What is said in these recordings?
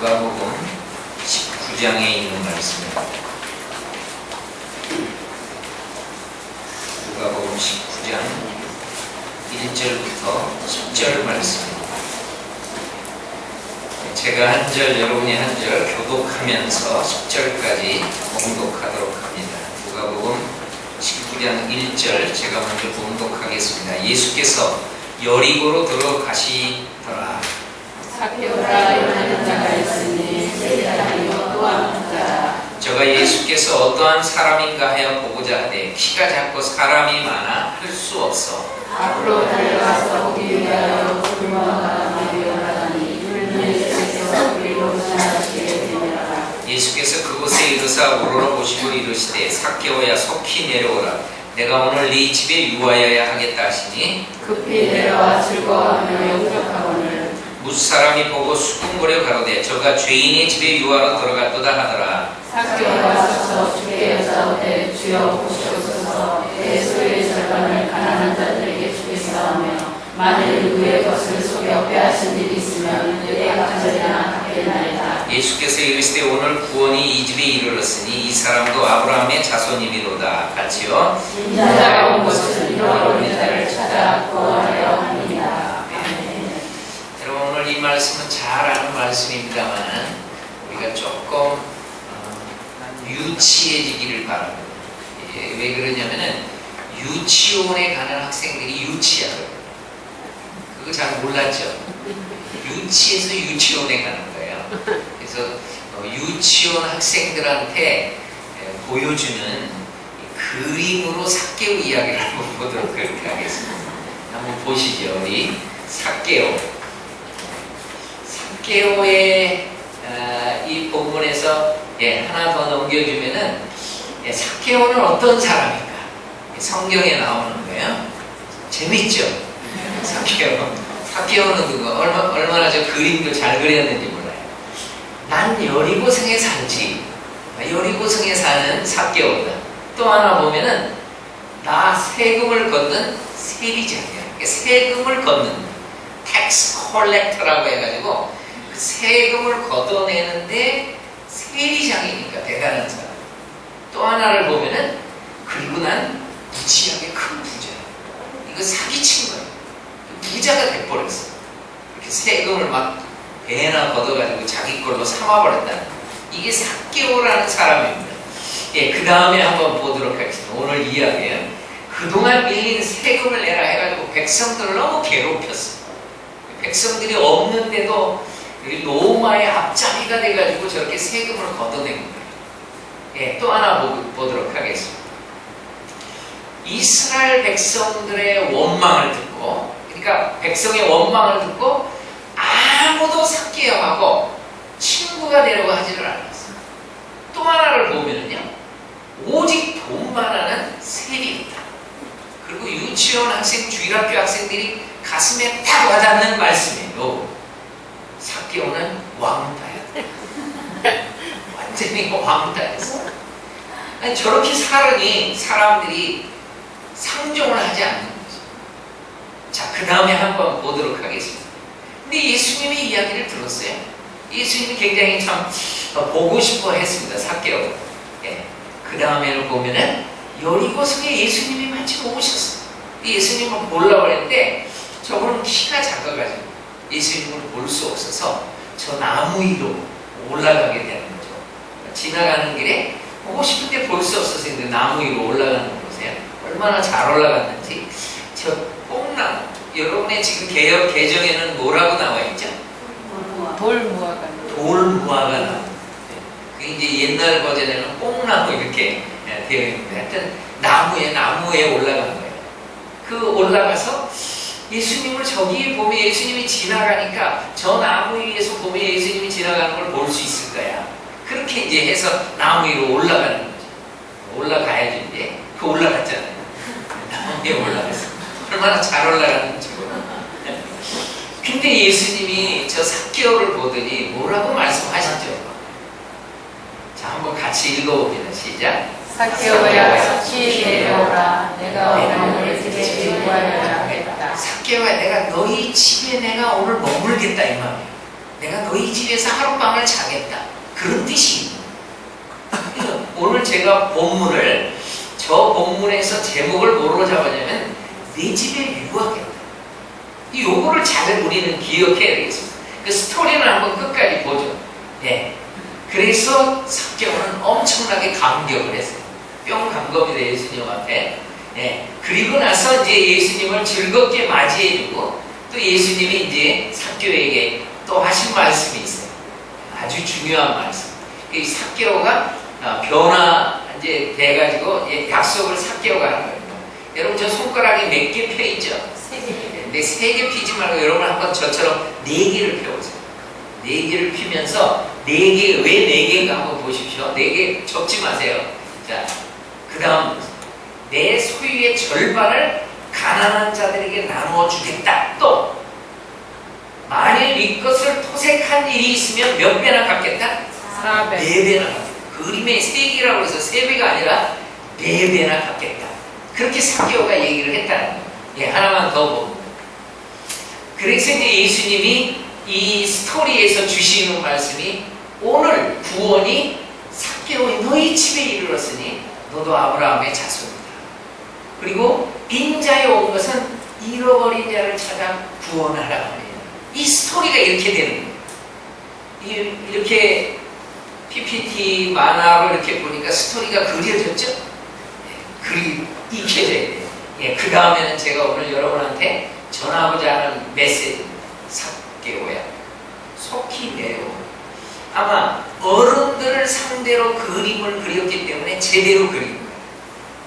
누가복음 19장에 있는 말씀입니다. 누가복음 19장 1절부터 10절 말씀입니다. 제가 한 절, 여러분이 한 절 교독하면서 10절까지 봉독하도록 합니다. 누가복음 19장 1절 제가 먼저 봉독하겠습니다. 예수께서 여리고로 들어가시더라. 사케오라 요나는 자가 있으니 또한 자라 저가 예수께서 어떠한 사람인가 하여 보고자 하되 키가 작고 사람이 많아 할 수 없어. 앞으로 달려가서 보기 위하여 불모아가 마리오라니 예수께서 그리로 지나가시게 되니라. 예수께서 그곳에 이르사 우러러 보시고 이르시되 사케오야 속히 내려오라. 내가 오늘 네 집에 유하여야 하겠다 하시니? 급히 내려와 즐거워하며 영접하거늘 무수 사람이 보고 수군거려 가로되 저가 죄인의 집에 유하러 들어갔도다 하더라. 사케오가 서서 주께 여짜오되 주여 보시옵소서. 내 소유의 절반을 가난한 자들에게 주겠사오며 만일 그의 것을 속여 빼앗은 일이 있으면 내게 간절이나 갚겠나이다 예수께서 이르시되 오늘 구원이 이 집에 이르렀으니 이 사람도 아브라함의 자손이미로다. 같이요. 인자가 온 것은 잃어버린 자를 찾아 구원하려 오늘 이 말씀은 잘 아는 말씀입니다만 우리가 조금 어, 유치해지기를 바랍니다. 예, 왜 그러냐면은 유치원에 가는 학생들이 유치하거든요. 그거 잘 몰랐죠? 유치에서 유치원에 가는 거예요. 그래서 어, 유치원 학생들한테 에, 보여주는 이 그림으로 사개오 이야기를 한번 보도록 그렇게 하겠습니다. 한번 보시죠. 우리 사개오. 사케오의 아, 이 본문에서 예, 하나 더 넘겨주면은 예, 사케오는 어떤 사람인가 성경에 나오는 거예요. 재밌죠? 사케오. 사케오는 그거 얼마, 얼마나 저 그림도 잘 그렸는지 몰라요. 난 여리고성에 살지. 여리고성에 사는 사케오다. 또 하나 보면은 나 세금을 걷는 세리장이야. 그러니까 세금을 걷는 텍스 콜렉터라고 해가지고 그 세금을 걷어내는데 세리장이니까 대단한 사람. 또 하나를 보면은 그리고 난 무지하게 큰 부자. 이거 사기친 거야. 부자가 돼버렸어. 이렇게 세금을 막 배나 걷어가지고 자기 걸로 삼아버렸다는. 이게 사개오라는 사람입니다. 예, 그 다음에 한번 보도록 하겠습니다. 오늘 이야기예요. 그동안 밀린 세금을 내라 해가지고 백성들을 너무 괴롭혔어. 백성들이 없는데도 여기 로마의 앞자리가 돼가지고 저렇게 세금을 걷어낸 거예요. 예, 또 하나 보, 보도록 하겠습니다. 이스라엘 백성들의 원망을 듣고, 그러니까 백성의 원망을 듣고 아무도 삭개하고 친구가 되려고 하지를 않았어요. 또 하나를 보면은요, 오직 돈만 하는 세리였다. 그리고 유치원 학생, 주일학교 학생들이 가슴에 딱 와닿는 말씀이에요. 사개오는 왕따야. 완전히 왕따였어. 아니, 저렇게 살으니 사람들이 상종을 하지 않는 거죠. 자, 그 다음에 한번 보도록 하겠습니다. 근데 예수님의 이야기를 들었어요. 예수님이 굉장히 참 어, 보고 싶어 했습니다. 사개오. 예. 그 다음에는 보면은 여리고성에 예수님이 마침 오셨어요. 예수님을 보려고 했는데 저분은 키가 작아가지고 예수님을 볼 수 없어서 저 나무 위로 올라가게 되는 거죠. 지나가는 길에 보고 싶은데 볼수 없어서 근데 나무 위로 올라가는 거 보세요. 얼마나 잘 올라갔는지 저 뽕나무 여러분의 지금 개혁 개정에는 뭐라고 나와 있죠? 돌무화관 돌무화가 나와. 그 이제 옛날 버전에는 뽕나무 이렇게 예, 되어 있는데 하여튼 나무에 나무에 올라간 거예요. 그 올라가서 예수님을 저기에 보면 예수님이 지나가니까 저 나무 위에서 보면 예수님이 지나가는 걸 볼 수 있을 거야. 그렇게 이제 해서 나무 위로 올라가는 거죠. 올라가야지 이제. 그 올라갔잖아요. 나무 위에 올라갔어. 얼마나 잘 올라갔는지 몰라. 근데 예수님이 저 사개오를 보더니 뭐라고 말씀하셨죠? 자, 한번 같이 읽어봅니다. 시작. 사케오야 속히 내려오라 내가 오늘 집에 유하여야 하겠다 사개오야 내가 너희 집에 내가 오늘 머물겠다 이 말이에요. 내가 너희 집에서 하룻밤을 자겠다. 그런. 그래서 오늘 제가 본문을 저 본문에서 제목을 뭐로 잡았냐면 내 집에 유하겠다. 이 요거를 잘 우리는 기억해야 되겠습니다. 그 스토리는 한번 끝까지 보죠. 예. 그래서 삭개오는 엄청나게 감격을 했어요. 뿅 감격이 돼 예수님 앞에. 예. 그리고 나서 이제 예수님을 즐겁게 맞이해주고 또 예수님이 이제 삭개오에게 또 하신 말씀이 있어요. 아주 중요한 말씀. 이 삭개오가 아, 변화 이제 돼가지고 예, 약속을 삭개오가 하는 거예요. 여러분 저 손가락에 몇개 펴 있죠? 근데 세 개 피지 말고 여러분 한번 저처럼 네 개를 펴보세요. 네 개를 피면서 네 개, 왜 네 개인가 한번 보십시오. 네 개 접지 마세요. 자, 그 다음, 내 소유의 절반을 가난한 자들에게 나누어 주겠다. 또, 만일 이 것을 토색한 일이 있으면 몇 배나 갚겠다? 사백. 네 배나 갚겠다. 그 그림의 세 개라고 해서 세 배가 아니라 네 배나 갚겠다. 그렇게 사기오가 얘기를 했다는 거예요. 예, 하나만 더 봅니다. 그래서 이제 예수님이 이 스토리에서 주시는 말씀이 오늘 구원이 사개오의 너희 집에 이르렀으니 너도 아브라함의 자손이다. 그리고 인자에 온 것은 잃어버린 자를 찾아 구원하라 말이에요. 이 스토리가 이렇게 되는 거예요. 이- 이렇게 PPT 만화로 이렇게 보니까 스토리가 그려졌죠? 예, 그리 익혀져야 돼요. 예, 그 다음에는 제가 오늘 여러분한테 전하고자 하는 메시지입니다. 삭개오야. 속히 내려오. 아마 어른들을 상대로 그림을 그렸기 때문에 제대로 그린 거예요.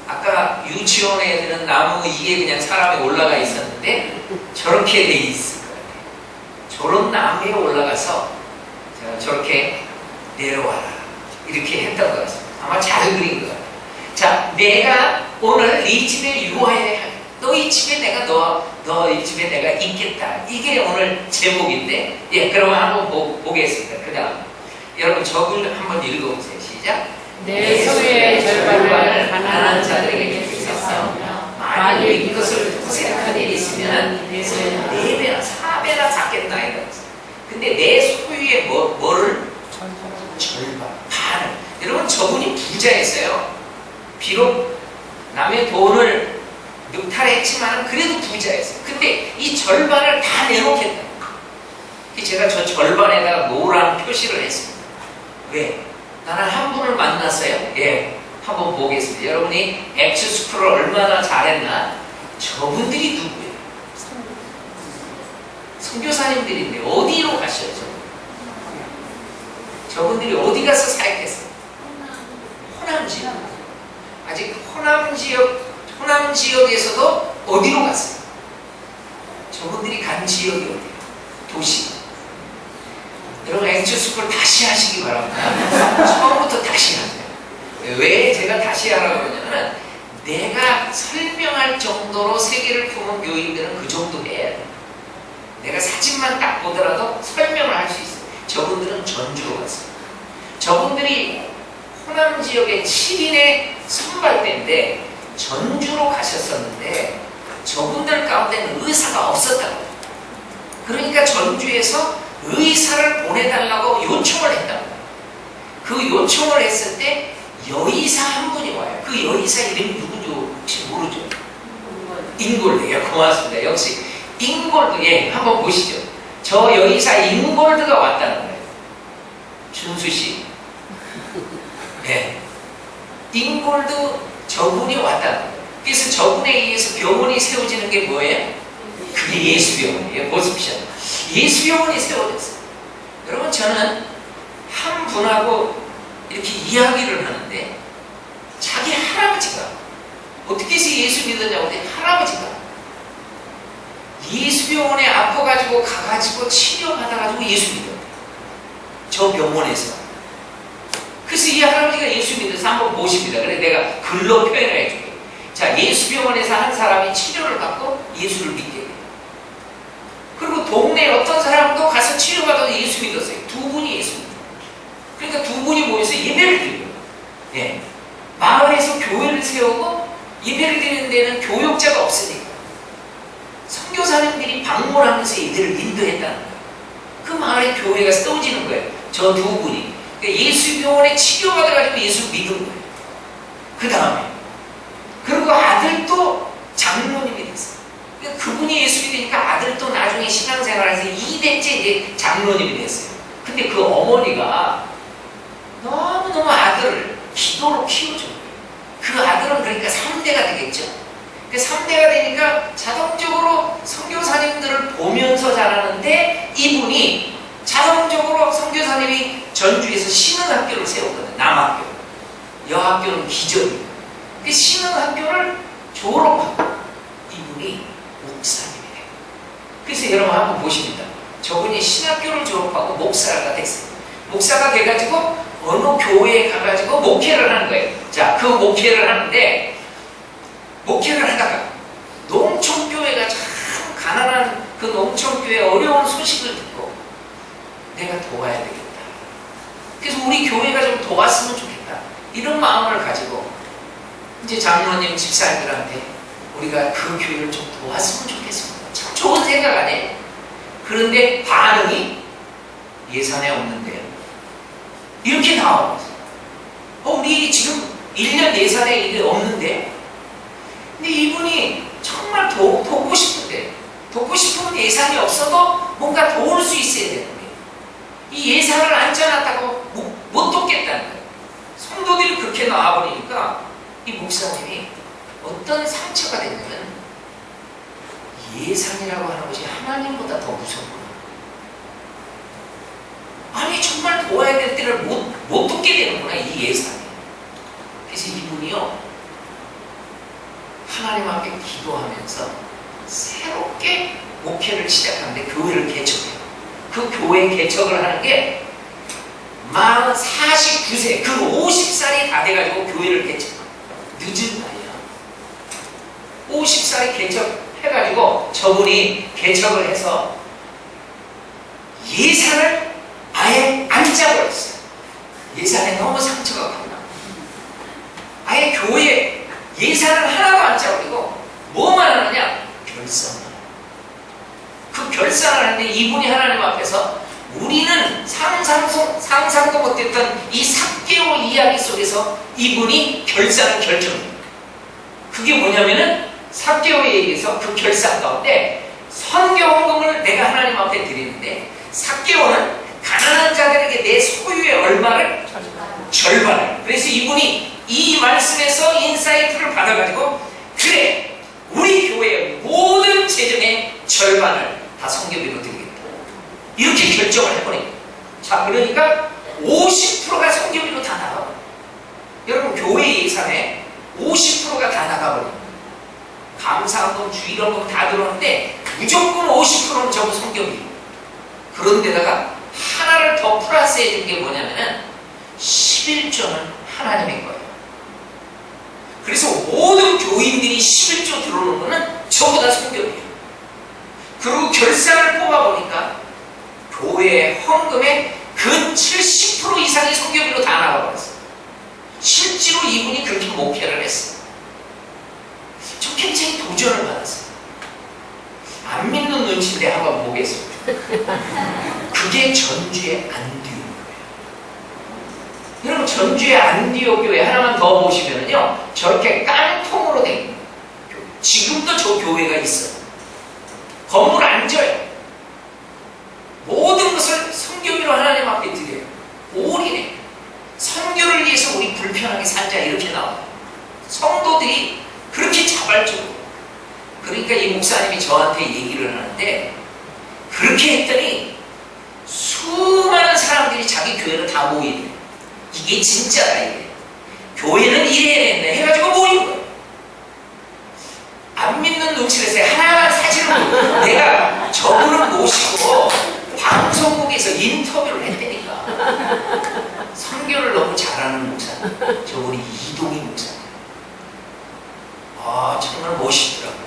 아까 유치원 애들은 나무 위에 그냥 사람이 올라가 있었는데 저렇게 돼 있을 저런 나무에 올라가서 자, 저렇게 내려와라. 이렇게 했던 것 같습니다. 아마 잘 그린 것 같아요. 자, 내가 오늘 네 집에 유하여야 할 너희 집에 내가 너, 너희 집에 내가 있겠다. 이게 오늘 제목인데, 예, 그러면 한번 보, 보겠습니다. 그 다음. 여러분, 저글 한번 읽어보세요. 시작. 내 소유의 절반을 가난한 자들에게 주셨사오며 만일 이것을 토색한 일이 있으면 네네 배나 사 배나 갚겠다. 이거였어요. 근데 내 소유의 뭐, 뭐를? 절반, 반을. 여러분, 저분이 부자였어요. 비록 남의 돈을 늑탈했지만 그래도 부자였어요. 근데 이 절반을 다 내놓겠다. 그래서 제가 저 절반에다가 노란 표시를 했습니다. 왜? 나는 한 분을 만났어요. 예. 한번 보겠습니다. 여러분이 엑스 스크롤 얼마나 잘했나? 저분들이 누구예요? 선교사님들인데 어디로? 저분? 저분들이 어디 가서 사역했어요? 호남 지역. 아직 호남 지역, 호남 지역에서도 어디로 갔어요? 저분들이 간 지역이 어디예요? 도시. 여러분 엑스스쿨 다시 하시기 바랍니다. 처음부터 다시 하세요. 왜 제가 다시 그러냐면 내가 설명할 정도로 세계를 품은 교인들은 그 정도 해야 돼. 내가 사진만 딱 보더라도 설명을 할 수 있어요. 저분들은 전주로 갔어요. 저분들이 호남 지역의 7인의 선발대인데 전주로 가셨었는데 저분들 가운데는 의사가 없었다고. 그러니까 전주에서 의사를 보내달라고 요청을 했다고. 그 요청을 했을 때 여의사 한 분이 와요. 그 여의사 이름이 누구죠? 혹시 모르죠? 인골드예요. 고맙습니다. 역시 인골드 예 한번 보시죠. 저 여의사 인골드가 왔다는 거예요. 준수 씨. 예. 인골드 저분이 왔다는 거예요. 그래서 저분에 의해서 병원이 세워지는 게 뭐예요? 그게 예수병원이에요. 보십시오. 예수병원이 세워졌어요. 여러분 저는 한 분하고 이렇게 이야기를 하는데 자기 할아버지가 어떻게 해서 예수 믿었냐고 했더니 할아버지가 예수병원에 아파가지고 가가지고 치료받아가지고 예수 믿었대. 저 병원에서. 그래서 이 할아버지가 예수 믿어서 한번 보십니다. 그래 내가 글로 표현을 해줄게. 자, 예수병원에서 한 사람이 치료를 받고 예수를 믿게 돼요. 그리고 동네 어떤 사람도 가서 치료받아서 예수 믿었어요. 두 분이 예수 믿어요. 그러니까 두 분이 모여서 예배를 드려요. 예. 마을에서 교회를 세우고 예배를 드리는 데는 교역자가 없으니까 선교사님들이 방문하면서 이들을 인도했다는 거예요. 그 마을의 교회가 세워지는 거예요. 저 두 분이. 그러니까 예수 병원에 치료받아가지고 예수 믿은 거예요. 그 다음에. 그리고 아들도 장로님이 됐어요. 그러니까 그분이 예수 믿으니까 아들도 나중에 신앙생활에서 2대째 이제 장로님이 됐어요. 근데 그 어머니가 너무너무 아들을 기도로 키워줘요. 그 아들은 그러니까 3대가 되겠죠. 그 3대가 되니까 자동적으로 선교사님들을 보면서 자라는데 이분이 자동적으로 선교사님이 전주에서 신흥학교를 세웠거든요. 남학교. 여학교는 기적이에요. 그 신흥학교를 졸업하고 이분이 목사님이 돼요. 그래서 여러분 한번 보십니다. 저분이 신학교를 졸업하고 목사가 됐어요. 목사가 돼가지고 어느 교회에 가가지고 목회를 하는 거예요. 자, 그 목회를 하는데 목회를 하다가 농촌교회가 참 가난한 그 농촌교회 어려운 소식을 듣고 내가 도와야 되겠다. 그래서 우리 교회가 좀 도왔으면 좋겠다. 이런 마음을 가지고 이제 장로님 집사님들한테 우리가 그 교회를 좀 도왔으면 좋겠습니다. 참 좋은 생각 아니에요? 그런데 반응이 예산에 없는데요. 이렇게 나와요. 어, 우리 지금 1년 예산에 이게 없는데? 근데 이분이 정말 도, 돕고 싶은데, 돕고 싶으면 예산이 없어도 뭔가 도울 수 있어야 되는 거예요. 이 예산을 안 짜놨다고 못, 못 돕겠다는 거예요. 성도들이 그렇게 나와버리니까 이 목사님이 어떤 상처가 됐냐면 예산이라고 하는 것이 하나님보다 더 무섭구나. 아니 정말 도와야 될 때를 못, 못 돕게 되는구나 이 예산이. 그래서 이분이요 하나님 앞에 기도하면서 새롭게 목회를 시작하는데 교회를 개척해요. 그 교회 개척을 하는 게만 49세 그 50살이 다 돼가지고 교회를 개척. 늦은 나이야. 50살에 개척해가지고 저분이 개척을 해서 예산을 아예 안 짜버렸어요. 예산에 너무 상처가 컸나. 아예 교회 예산을 하나도 안 짜버리고 뭐만 하느냐? 결산만. 그 결산을 하는데 이분이 하나님 앞에서 우리는 상상도, 상상도 못했던 이 삭개오 이야기 속에서 이분이 결산을 결정합니다. 그게 뭐냐면은 삭개오에 의해서 그 결산 가운데 선교 헌금을 내가 하나님 앞에 드리는데 삭개오는 가난한 자들에게 내 소유의 얼마를 절반을. 그래서 이분이 이 말씀에서 인사이트를 받아가지고 그래 우리 교회의 모든 재정의 절반을 다 성교비로 드리겠다. 이렇게 결정을 해버린 자 그러니까 50%가 성교비로 다 나가버려 여러분 교회 예산에 50%가 다 나가버려 감사헌금 주일헌금 다 들어오는데 무조건 50%는 전부 성교비 그런데다가 하나를 더 플러스 해 준 게 뭐냐면은 11조는 하나님의 거예요. 그래서 모든 교인들이 11조 들어오는 거는 전부 다 성경이에요. 그리고 결산을 뽑아보니까 교회 헌금의 근 70% 이상이 성경비로 다 나가버렸어요. 실제로 이분이 그렇게 목회를 했어요. 저 굉장히 도전을 받았어요. 안 믿는 눈치인데 한번 보겠습니다. 그게 전주의 안디오 교회. 여러분 전주의 안디오 교회 하나만 더 보시면요 저렇게 깡통으로 된 교회. 지금도 저 교회가 있어요. 건물 안 져요. 모든 것을 성경으로 하나님 앞에 드려요. 올인해. 성교를 위해서 우리 불편하게 살자 이렇게 나와요. 성도들이 그렇게 자발적으로. 그러니까 이 목사님이 저한테 얘기를 하는데 그렇게 했더니 자기 교회를 다 모이네. 이게 진짜다 이게. 교회는 이래야 된다 해가지고 모인 거예요. 안 믿는 눈치를 해서 하나만 보여. 내가 저분을 모시고 방송국에서 인터뷰를 했다니까. 선교를 너무 잘하는 목사. 저분이 이동희 목사. 아 정말 멋있더라고요.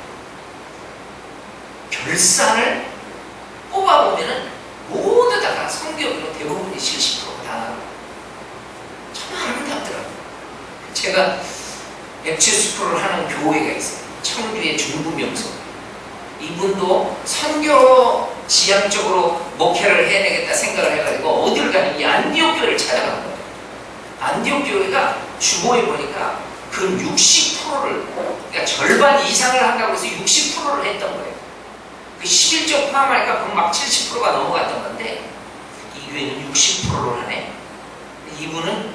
결산을 뽑아보면은 모두 다 성경으로 대부분이 70%가 다 나와요. 정말 아름답더라고요. 제가 액체수프를 하는 교회가 있어요. 청주의 중부명소. 이분도 선교 지향적으로 목회를 해야 되겠다 생각을 해가지고 어디를 이 안디옥 교회를 찾아간 거예요. 안디옥 교회가 주보에 보니까 그 60%를 그러니까 절반 이상을 한다고 해서 60%를 했던 거예요. 그 11조 포함하니까 그럼 막 70%가 넘어갔던 건데 이 교회는 60%를 하네. 이분은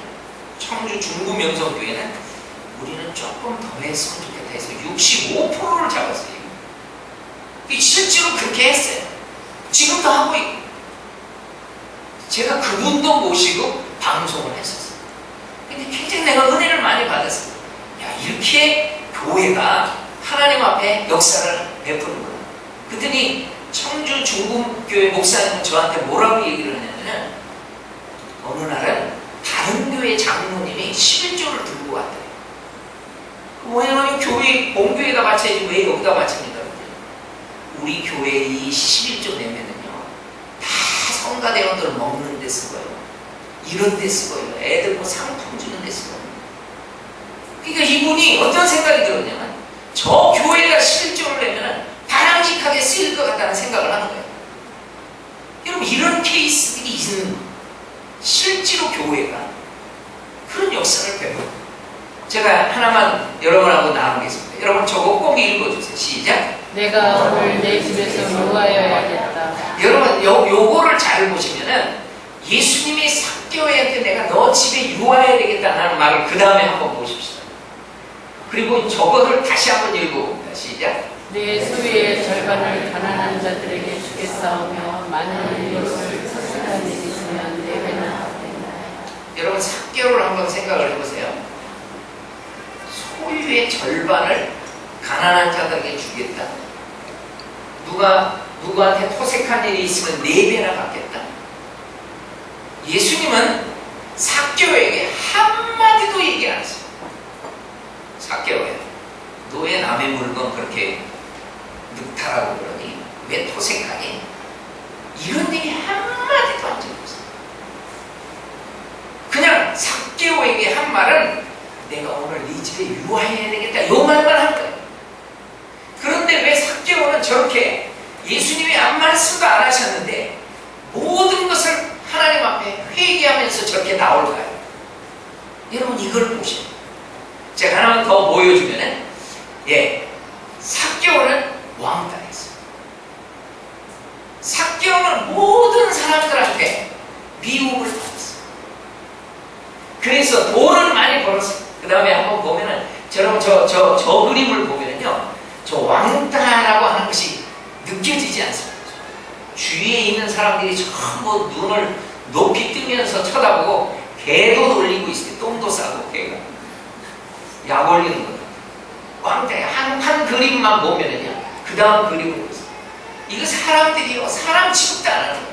청주 중구 명성교회는 우리는 조금 더 했으면 좋겠다 해서 65%를 잡았어요. 이 실제로 그렇게 했어요. 지금도 하고 있고. 제가 그분도 모시고 방송을 했었어요. 근데 굉장히 내가 은혜를 많이 받았어요. 야, 이렇게 교회가 하나님 앞에 역사를 베푸는구나. 그랬더니 청주 중국교회 목사님은 저한테 뭐라고 얘기를 하냐면 어느 날은 다른 교회 장로님이 11조를 들고 왔대요. 왜냐면 교회, 본교회에다 바쳐야지 왜 여기다 바칩니까? 우리 교회 이 11조 내면은요, 다 성가대원들 먹는 데 쓰고요. 이런 데 쓰고요. 애들 뭐 상품 주는 데 쓰고요. 그러니까 이분이 어떤 생각이 들었냐면, 저 교회가 11조를 내면은 바람직하게 쓰일 것 같다는 생각을 하는 거예요. 여러분, 이런 케이스들이 있는. 실제로 교회가 그런 역사를 배워요. 제가 하나만 여러분하고 나누겠습니다. 여러분 저거 꼭 읽어주세요. 시작. 내가 오늘 내 집에서 누워야겠다. 여러분 요, 요거를 잘 보시면은 예수님이 삭개오한테 내가 너 집에 유아해야 되겠다는 말을 그 다음에 한번 보십시오. 그리고 저거를 다시 한번 읽어봅니다. 시작. 내 소유의 절반을 가난한 자들에게 주겠사오며 많은 일이 있으면 내게는 하겠다. 여러분 삭개오를 한번 생각을 해보세요. 소유의 절반을 가난한 자들에게 주겠다. 누가 누구한테 토색한 일이 있으면 네 배나 받겠다. 예수님은 삭개오에게 한마디도 얘기 안 했어요. 삭개오야, 너의 남의 물건 그렇게 늑탈하고 그러니 왜 토색하니? 이런 얘기 한마디도 한 적이 없어요. 그냥 삭개오에게 한 말은 내가 오늘 네 집에 유화해야 되겠다. 요 말만 한 거예요. 그런데 왜 삭개오는 저렇게 예수님이 아무 말씀도 안 하셨는데 모든 것을 하나님 앞에 회개하면서 저렇게 나올까요? 여러분 이걸 보세요. 제가 하나만 더 보여주면은 예, 삭개오는 왕따였어요. 삭개오는 모든 사람들한테 받았어요. 그래서 돈을 많이 벌었어요. 그 다음에 한번 보면은 여러분 저, 저, 저 그림을 보면은요 저 왕따라고 하는 것이 느껴지지 않습니다. 주위에 있는 사람들이 전부 눈을 높이 뜨면서 쳐다보고 개도 돌리고 있어요. 똥도 싸고 개가 약 올리는 거예요. 왕따에 한, 한 그림만 보면은요 그 다음 그림을 보세요. 이거 사람들이요 사람 취급도 안 하는 거예요.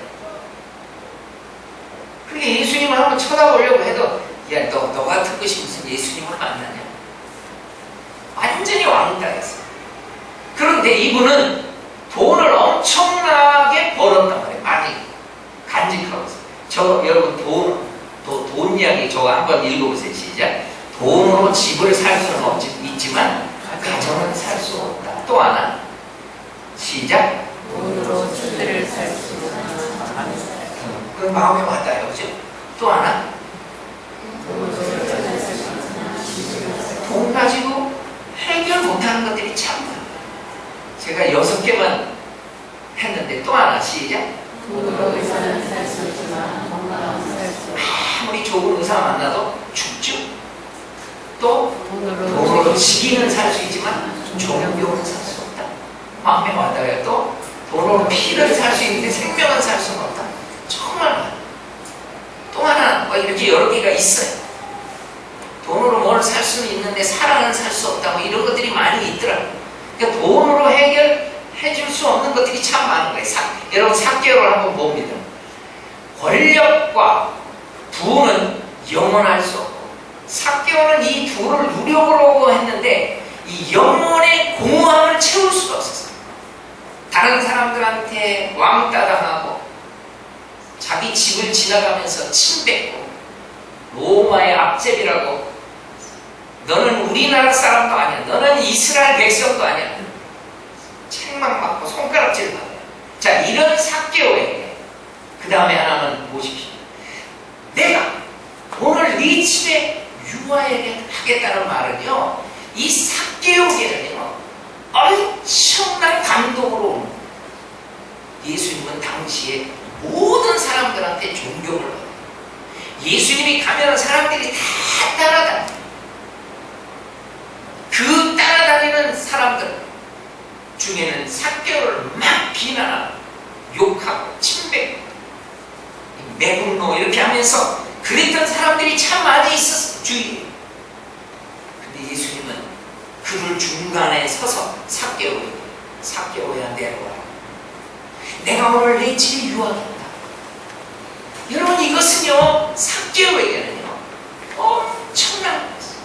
그러니까 예수님을 한번 쳐다보려고 해도 야, 너, 너 같은 것이 무슨 예수님을 만나냐? 완전히 왕따였어. 그런데 이분은 돈을 엄청나게 벌었단 말이에요. 많이 간직하고 있어요. 저, 여러분, 돈, 또, 돈 이야기 저거 한번 읽어보세요. 시작. 돈으로 집을 살 수는 없지, 있지만, 가정은 살 수 없다. 또 하나. 시작. 돈으로 주들을 살수 그 마음에 와닿아요. 그죠? 또 하나. 돈 가지고 해결 못하는 것들이 참 많아요. 제가 여섯 개만 했는데 또 하나 시작. 아무리 좋은 의사 만나도 죽죠. 또 돈으로 지기는 살 수 있지만 종교는 살수 없다. 마음에 와닿아요. 또 돈으로 피를 살 수 있는데 생명은 살 수는 없다. 정말. 또 하나 뭐 이렇게 여러 개가 있어요. 돈으로 뭘 살 수는 있는데 사랑은 살 수 없다. 뭐 이런 것들이 많이 있더라고요. 그러니까 돈으로 해결해 줄 수 없는 것들이 참 많은 거예요. 사, 여러분 사개월 한번 봅니다. 권력과 부는 영원할 수 없고 사개월은 이 둘을 누려보려고 했는데 이 영혼의 공허함을 채울 수가 없었어요. 다른 사람들한테 왕따 당하고 자기 집을 지나가면서 침 뱉고 로마의 악재비라고 너는 우리나라 사람도 아니야. 너는 이스라엘 백성도 아니야. 책망 받고 손가락질 받아요. 자, 이런 삭개오에게 그 다음에 하나는 보십시오. 내가 오늘 네 집에 유아에게 하겠다는 말은요. 이 삭개오에게는요. 엄청난 감동으로 예수님은 당시에 모든 사람들한테 존경을 받아요. 예수님이 가면 사람들이 다 따라다녀요. 그 따라다니는 사람들 중에는 사개를 막 비난하고 욕하고 침뱉고 매국노 이렇게 하면서 그랬던 사람들이 참 많이 있었어 주위에. 근데 예수님은 그를 중간에 서서 사개오에게 사개오야 내려와. 내가 오늘 내 집에 유하겠다. 여러분 이것은요 사개오에게는요 엄청난 것이에요.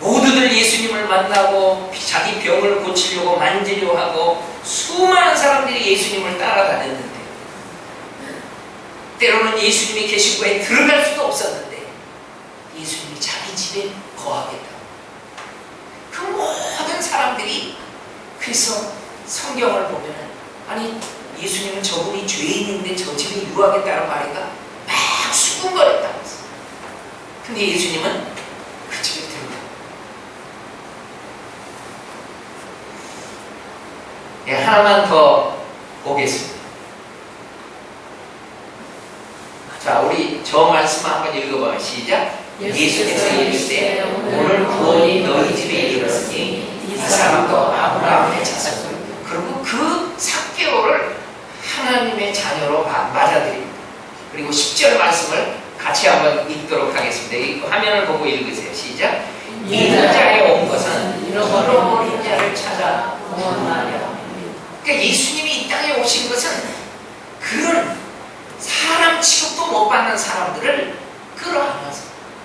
모두들 예수님을 만나고 자기 병을 고치려고 만지려 하고 수많은 사람들이 예수님을 따라다녔는데 때로는 예수님이 계신 곳에 들어갈 수도 없었는데 예수님이 자기 집에 거하겠다. 그 모든 사람들이 그래서 성경을 보면은 아니 예수님은 저분이 죄인인데 저 집에 유하겠다는 말인가 막 수군거렸다고 했어. 근데 예수님은 그 집에 들어가. 예, 하나만 더 보겠습니다. 자, 우리 저 말씀 한번 읽어봐요. 시작. 예수께서 이르시되 오늘 구원이 너희 집에 이르렀으니 이 사람도 아브라함의 자손. 그 사개오를 하나님의 자녀로 마- 맞아들입니다. 그리고 10절 말씀을 같이 한번 읽도록 하겠습니다. 이 화면을 보고 읽으세요. 시작. 이 자에 온 것은 잃어버린 자를 찾아 구원하려 그러니까 예수님이 이 땅에 오신 것은 그런 사람 취급도 못 받는 사람들을 끌어안아서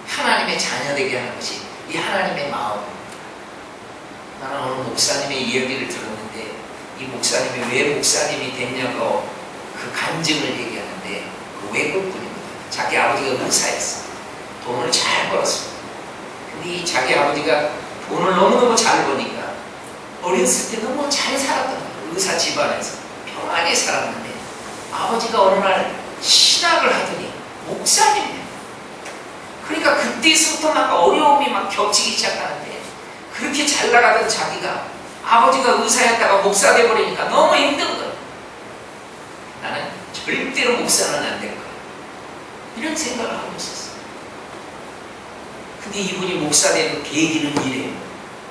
하나님의 자녀되게 하는 것이 이 하나님의 마음. 나는 오늘 목사님의 이야기를 들었는데 이 목사님이 왜 목사님이 됐냐고 그 간증을 얘기하는데 그 외국분입니다. 자기 아버지가 의사였어. 돈을 잘 벌었습니다. 근데 이 자기 아버지가 돈을 너무너무 잘 버니까 어렸을 때 너무 잘 살았던 거예요. 의사 집안에서 평안히 살았는데 아버지가 어느 날 신학을 하더니 목사님이에요. 그러니까 그때서부터 막 어려움이 막 겹치기 시작하는데 그렇게 잘 나가던 자기가 아버지가 의사였다가 목사 돼버리니까 너무 힘든 거예요. 나는 절대로 목사는 안 될 거야. 이런 생각을 하고 있었어요. 근데 이분이 목사 된 계기는 이래요.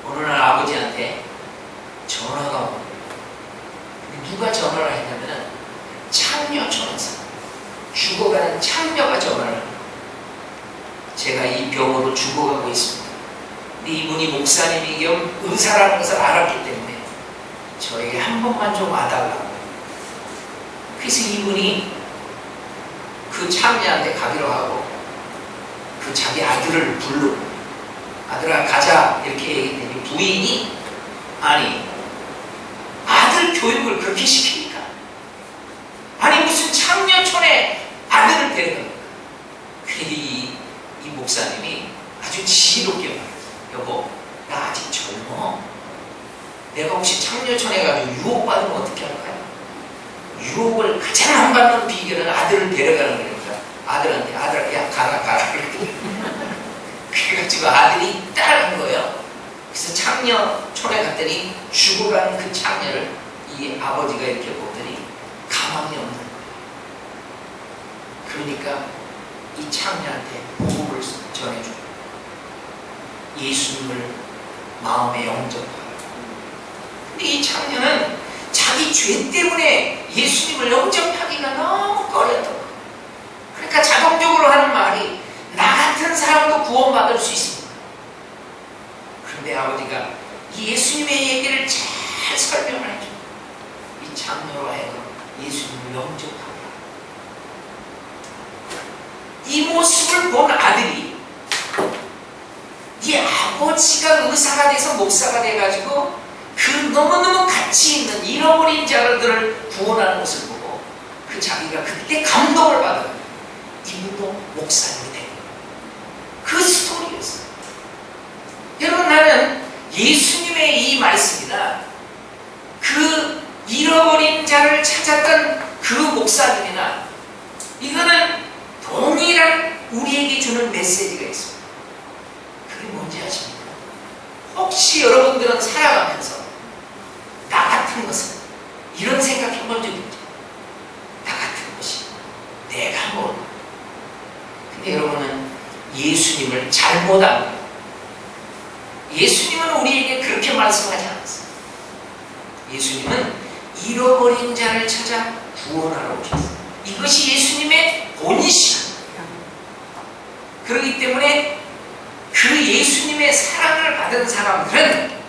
어느 날 아버지한테 전화가 오고 누가 전화를 했냐면은 창녀촌에서 죽어가는 창녀가 전화를 합니다. 제가 이 병으로 죽어가고 있습니다. 근데 이분이 목사님이 겸 의사라는 것을 알았기 때문에 저에게 한 번만 좀 와달라고. 그래서 이분이 그 창녀한테 가기로 하고 그 자기 아들을 불러 아들아 가자 이렇게 얘기했더니 부인이 아니 아들 교육을 그렇게 시킵니까? 아니 무슨 창녀촌에 아들을 데려가 그런데 이, 이 목사님이 아주 지혜롭게 말했어요 여보 나 아직 젊어 내가 혹시 창녀촌에 가지고 유혹받으면 어떻게 할까요? 유혹을 가장 비결은 아들을 데려가는 거니까 아들한테 아들 야 가라 가라 그래가지고 아들이 따라간 거예요 그래서 창녀 촌에 갔더니 죽어가는 그 창녀를 이 아버지가 이렇게 보더니 가망이 없는. 그러니까 이 창녀한테 복음을 전해줘. 예수님을 마음에 영접하라. 근데 이 창녀는 자기 죄 때문에 예수님을 영접하기가 너무 거예요. 그러니까 자동적으로 하는 말이 나 같은 사람도 구원받을 수 있습니다. 그런데 아버지가 이 예수님의 얘기를 잘 설명을 해줘. 이 장로로 하여금 예수님을 영접하라. 이 모습을 본 아들이 이 아버지가 의사가 돼서 목사가 돼가지고 그 너무너무 가치 있는 잃어버린 자들을 구원하는 모습을 보고 그 자기가 그때 감동을 받은 이분도 목사님이 되는 그 스토리였어요. 여러분 나는 예수님의 이 말씀이나 그 잃어버린 자를 찾았던 그 목사님이나 이거는 동일한 우리에게 주는 메시지가 있습니다. 그게 뭔지 아십니까? 혹시 여러분들은 살아가면서 같은 것은 이런 생각 해본 적 있죠. 나 같은 것이 내가 뭘. 근데 여러분은 예수님을 잘못 알고 예수님은 우리에게 그렇게 말씀하지 않았어요. 예수님은 잃어버린 자를 찾아 구원하러 오셨어요. 이것이 예수님의 본이시라. 그렇기 때문에 그 예수님의 사랑을 받은 사람들은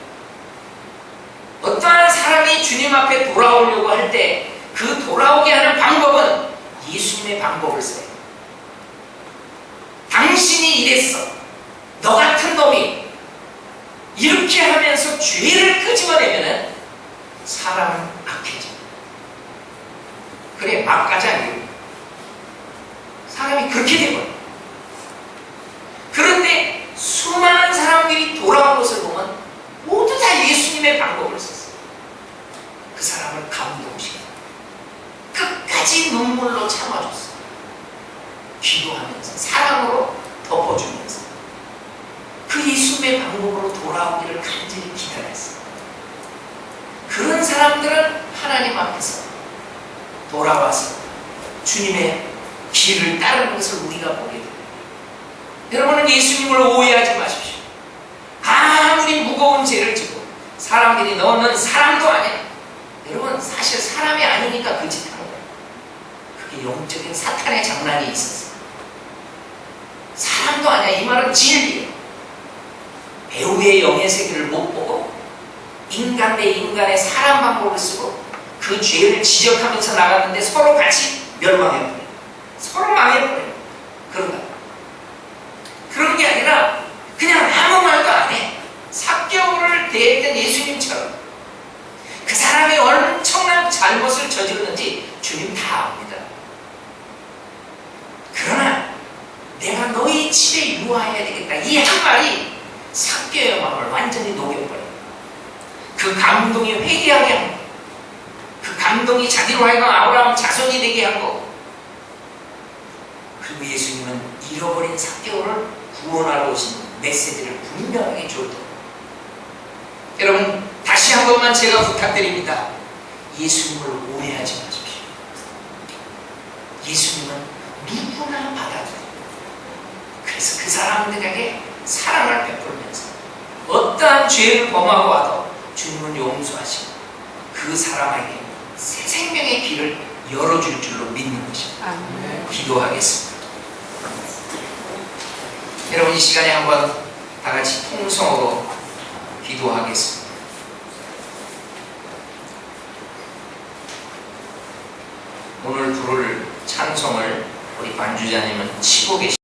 주님 앞에 돌아오려고 할 때 그 돌아오게 하는 방법은 예수님의 방법을 써요. 당신이 이랬어. 너 같은 놈이 이렇게 하면서 죄를 끄집어내면은 사람은 악해져. 그래, 막가자. 사람이 그렇게 되거든. 그런데 수많은 사람들이 돌아온 것을 보면 모두 다 예수님의 방법을 썼어요. 그 사람을 감동시켜. 끝까지 눈물로 참아줬어요. 기도하면서 사랑으로 덮어주면서 그 예수님의 방법으로 돌아오기를 간절히 기다렸어요. 그런 사람들은 하나님 앞에서 돌아와서 주님의 길을 따르는 것을 우리가 보게 됩니다. 여러분은 예수님을 오해하지 마십시오. 아무리 무거운 죄를 지고 사람들이 너는 사람도 아니야. 여러분 사실 사람이 아니니까 그짓 하는 거예요. 그게 영적인 사탄의 장난이 있었어요. 사람도 아니야. 이 말은 진리예요. 배우의 영의 세계를 못 보고 인간 대 인간의 사람 방법을 쓰고 그 죄를 지적하면서 나갔는데 서로 같이 멸망해버려요. 서로 망해버려요. 그런가? 그런 게 아니라 그냥 아무 말도 안 해. 삭개오를 대했던 예수님처럼 그 사람이 엄청난 잘못을 저질렀는지 주님 다 압니다. 그러나 내가 너희 집에 유하해야 되겠다. 이 한 말이 삭개의 마음을 완전히 녹여버려요. 그 감동이 회개하게 한 거. 그 감동이 자기로 하여금 아브라함 자손이 되게 한 거. 그리고 예수님은 잃어버린 삭개오를 구원하러 오신 메시지를 분명하게 줬다. 여러분 한 번만 제가 부탁드립니다. 예수님을 오해하지 마십시오. 예수님은 누구나 받아들여요. 그래서 그 사람들에게 사랑을 베풀면서 어떠한 죄를 범하고 와도 주님은 용서하시고 그 사람에게 새 생명의 길을 열어줄 줄로 믿는 것입니다. 기도하겠습니다. 여러분 이 시간에 한번 다 같이 통성으로 기도하겠습니다. 오늘 부를 찬송을 우리 반주자님은 치고 계십니다.